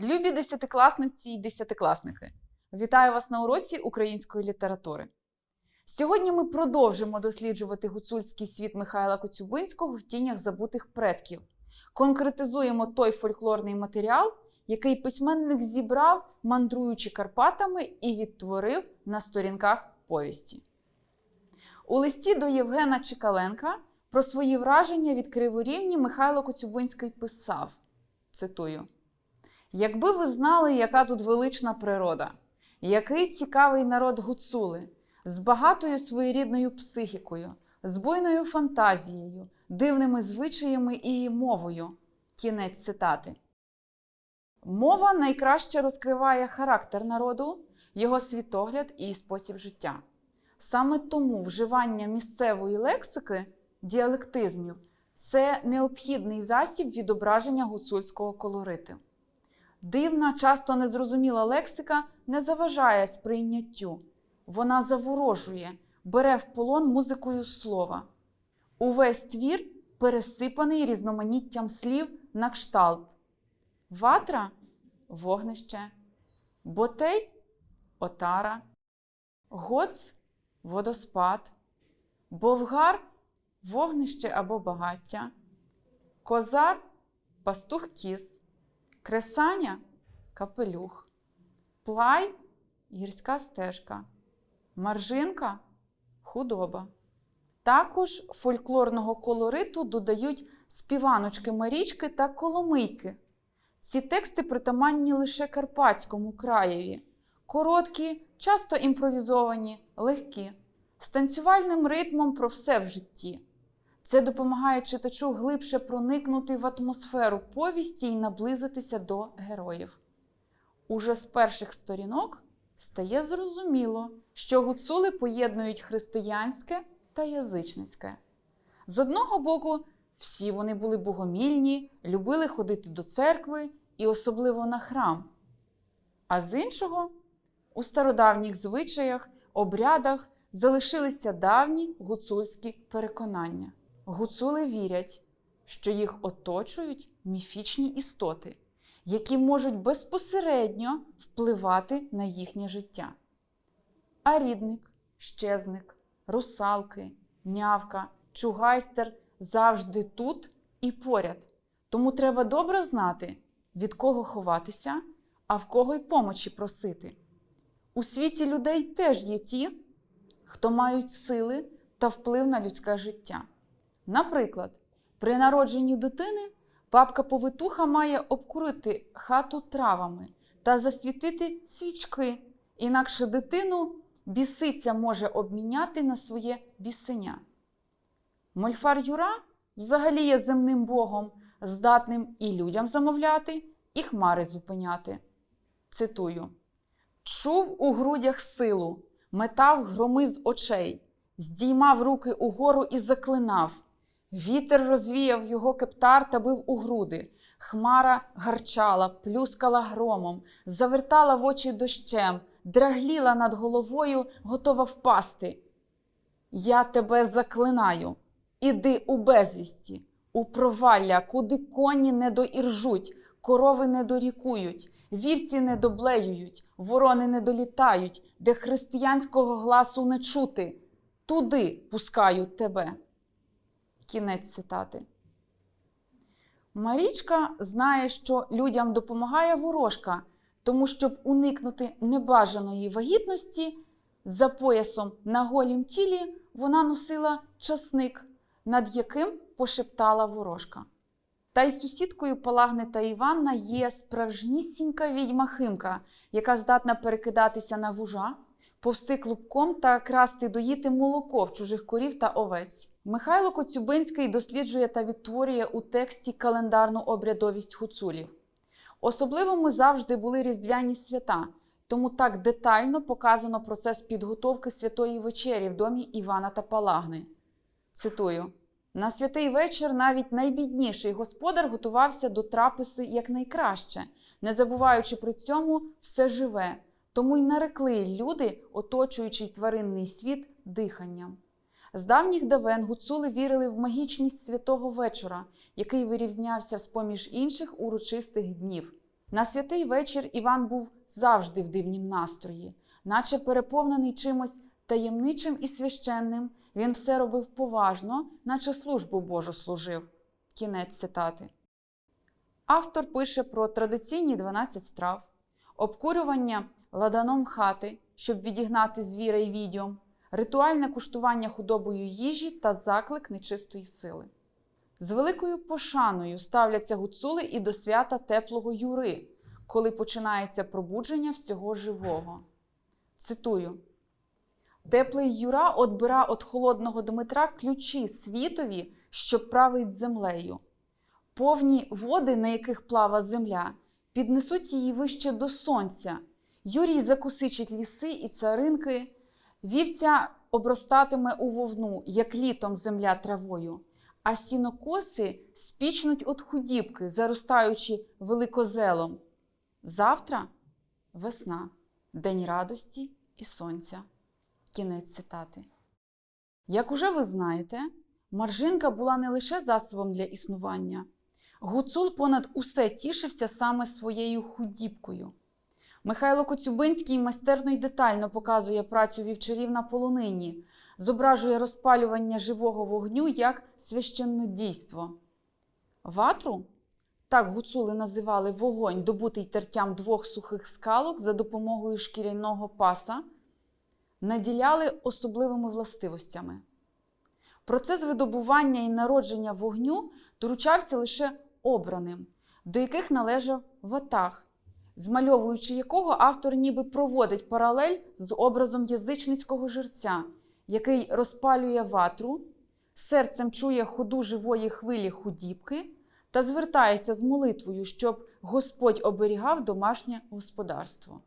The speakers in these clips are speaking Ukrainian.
Любі десятикласниці й десятикласники! Вітаю вас на уроці української літератури. Сьогодні ми продовжимо досліджувати гуцульський світ Михайла Коцюбинського в тінях забутих предків. Конкретизуємо той фольклорний матеріал, який письменник зібрав, мандруючи Карпатами, і відтворив на сторінках повісті. У листі до Євгена Чекаленка про свої враження від Криворівні Михайло Коцюбинський писав: цитую. Якби ви знали, яка тут велична природа, який цікавий народ гуцули, з багатою своєрідною психікою, з буйною фантазією, дивними звичаями і мовою. Кінець цитати. Мова найкраще розкриває характер народу, його світогляд і спосіб життя. Саме тому вживання місцевої лексики, діалектизмів це необхідний засіб відображення гуцульського колориту. Дивна, часто незрозуміла лексика не заважає сприйняттю. Вона заворожує, бере в полон музикою слова. Увесь твір пересипаний різноманіттям слів на кшталт. Ватра вогнище, ботей отара, гоц водоспад, бовгар вогнище або багаття, козар пастух кіз. Кресаня капелюх, плай гірська стежка, маржинка худоба. Також фольклорного колориту додають співаночки Марічки та Коломийки. Ці тексти притаманні лише Карпатському краєві, короткі, часто імпровізовані, легкі, з танцювальним ритмом про все в житті. Це допомагає читачу глибше проникнути в атмосферу повісті і наблизитися до героїв. Уже з перших сторінок стає зрозуміло, що гуцули поєднують християнське та язичницьке. З одного боку, всі вони були богомільні, любили ходити до церкви і особливо на храм. А з іншого, у стародавніх звичаях, обрядах залишилися давні гуцульські переконання. Гуцули вірять, що їх оточують міфічні істоти, які можуть безпосередньо впливати на їхнє життя. А рідник, щезник, русалки, нявка, чугайстер завжди тут і поряд. Тому треба добре знати, від кого ховатися, а в кого й помочі просити. У світі людей теж є ті, хто мають сили та вплив на людське життя. Наприклад, при народженні дитини бабка-повитуха має обкурити хату травами та засвітити свічки, інакше дитину бісиця може обміняти на своє бісеня. Мольфар Юра взагалі є земним богом, здатним і людям замовляти, і хмари зупиняти. Цитую: Чув у грудях силу, метав громи з очей, здіймав руки угору і заклинав. Вітер розвіяв його кептар та бив у груди. Хмара гарчала, плюскала громом, завертала в очі дощем, драгліла над головою, готова впасти. Я тебе заклинаю. Іди у безвісті, у провалля, куди коні не доіржуть, корови не дорікують, вівці не доблеюють, ворони не долітають, де християнського гласу не чути. Туди пускаю тебе. Кінець цитати. Марічка знає, що людям допомагає ворожка, тому щоб уникнути небажаної вагітності, за поясом на голім тілі вона носила часник, над яким пошептала ворожка. Та й сусідкою Палагнита Іванна є справжнісінька відьма Химка, яка здатна перекидатися на вужа, повсти клубком та красти доїти молоко в чужих корів та овець. Михайло Коцюбинський досліджує та відтворює у тексті календарну обрядовість гуцулів. Особливими завжди були різдвяні свята, тому так детально показано процес підготовки святої вечері в домі Івана та Палагни. Цитую: на святий вечір навіть найбідніший господар готувався до трапези якнайкраще, не забуваючи при цьому все живе, тому й нарекли люди, оточуючий тваринний світ, диханням. З давніх давен гуцули вірили в магічність святого вечора, який вирізнявся з поміж інших урочистих днів. На святий вечір Іван був завжди в дивнім настрої, наче переповнений чимось таємничим і священним, він все робив поважно, наче службу Божу служив. Кінець цитати. Автор пише про традиційні 12 страв, обкурювання ладаном хати, щоб відігнати звіра й відьом, ритуальне куштування худобою їжі та заклик нечистої сили. З великою пошаною ставляться гуцули і до свята теплого юри, коли починається пробудження всього живого. Цитую: Теплий Юра отбира від холодного Дмитра ключі світові, що править землею. Повні води, на яких плава земля, піднесуть її вище до сонця. Юрій закусичить ліси і царинки, вівця обростатиме у вовну, як літом земля травою, а сінокоси спічнуть от худібки, заростаючи великозелом. Завтра весна, день радості і сонця. Кінець цитати. Як уже ви знаєте, маржинка була не лише засобом для існування. Гуцул понад усе тішився саме своєю худібкою. Михайло Коцюбинський майстерно й детально показує працю вівчарів на полонині, зображує розпалювання живого вогню як священнодійство. Ватру так гуцули називали вогонь, добутий тертям двох сухих скалок за допомогою шкіряного паса, наділяли особливими властивостями. Процес видобування і народження вогню доручався лише обраним, до яких належав ватаг, змальовуючи якого автор ніби проводить паралель з образом язичницького жерця, який розпалює ватру, серцем чує ходу живої хвилі худібки та звертається з молитвою, щоб Господь оберігав домашнє господарство.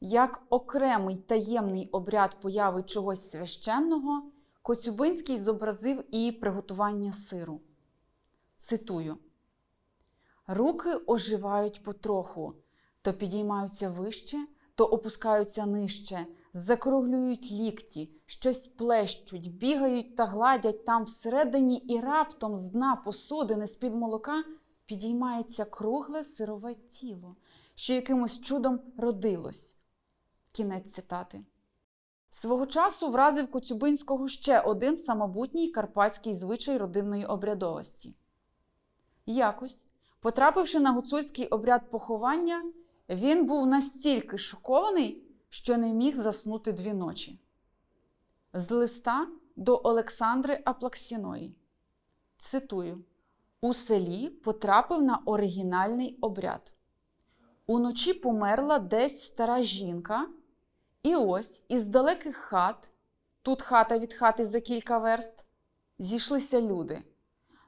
Як окремий таємний обряд появи чогось священного, Коцюбинський зобразив і приготування сиру. Цитую: Руки оживають потроху, то підіймаються вище, то опускаються нижче, закруглюють лікті, щось плещуть, бігають та гладять там всередині, і раптом з дна посудини з-під молока підіймається кругле сирове тіло, що якимось чудом родилось. Кінець цитати. Свого часу вразив Коцюбинського ще один самобутній карпатський звичай родинної обрядовості. Якось, потрапивши на гуцульський обряд поховання, він був настільки шокований, що не міг заснути дві ночі. З листа до Олександри Аплаксіної. Цитую: У селі потрапив на оригінальний обряд. Уночі померла десь стара жінка. І ось із далеких хат, тут хата від хати за кілька верст, зійшлися люди.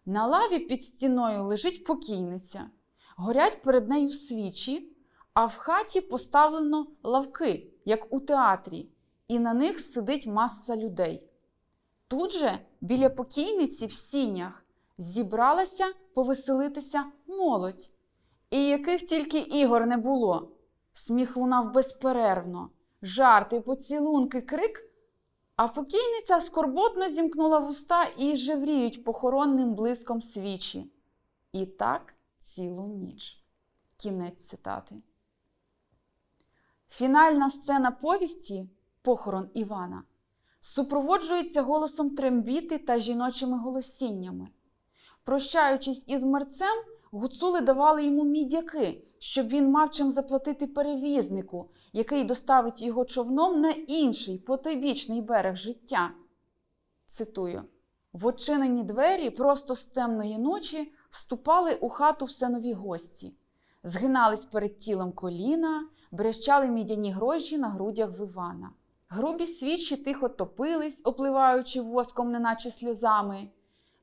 На лаві під стіною лежить покійниця, горять перед нею свічі, а в хаті поставлено лавки, як у театрі, і на них сидить маса людей. Тут же, біля покійниці в сінях, зібралася повеселитися молодь, і яких тільки ігор не було. Сміх лунав безперервно жарти, поцілунки, крик, а покійниця скорботно зімкнула вуста і жевріють похоронним блиском свічі. І так цілу ніч. Кінець цитати. Фінальна сцена повісті похорон Івана супроводжується голосом трембіти та жіночими голосіннями. Прощаючись із мерцем, гуцули давали йому мідяки, щоб він мав чим заплатити перевізнику, який доставить його човном на інший потойбічний берег життя. Цитую: в очинені двері просто з темної ночі вступали у хату все нові гості, згинались перед тілом коліна, брещали мідяні грожі на грудях в Івана. Грубі свічі тихо топились, опливаючи воском, неначе сльозами.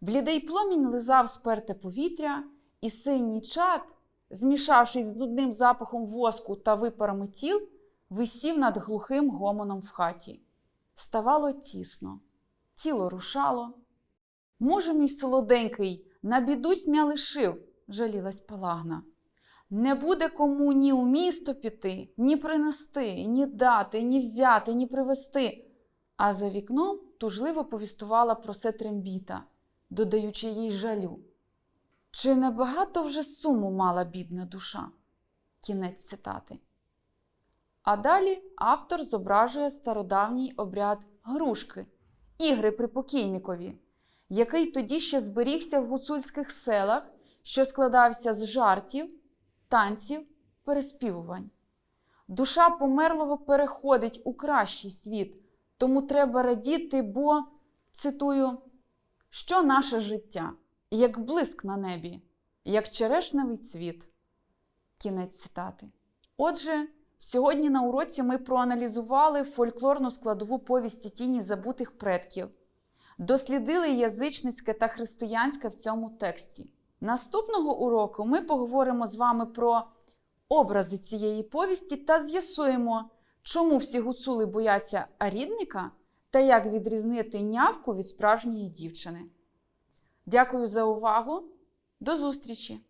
Блідий пломінь лизав сперте повітря, і синій чад, змішавшись з нудним запахом воску та випарами тіл, висів над глухим гомоном в хаті. Ставало тісно, тіло рушало. Може, мій солоденький, на бідусь мя лишив, жалілась палагна. Не буде кому ні у місто піти, ні принести, ні дати, ні взяти, ні привезти. А за вікном тужливо повістувала про се трембіта, додаючи їй жалю. Чи небагато вже суму мала бідна душа? Кінець цитати. А далі автор зображує стародавній обряд грушки, ігри при покійникові, який тоді ще зберігся в гуцульських селах, що складався з жартів, танців, переспівувань. Душа померлого переходить у кращий світ, тому треба радіти, бо, цитую, що наше життя, як блиск на небі, як черешневий цвіт. Кінець цитати. Отже, сьогодні на уроці ми проаналізували фольклорну складову повісті тіні забутих предків, дослідили язичницьке та християнське в цьому тексті. Наступного уроку ми поговоримо з вами про образи цієї повісті та з'ясуємо, чому всі гуцули бояться арідника та як відрізнити нявку від справжньої дівчини. Дякую за увагу! До зустрічі!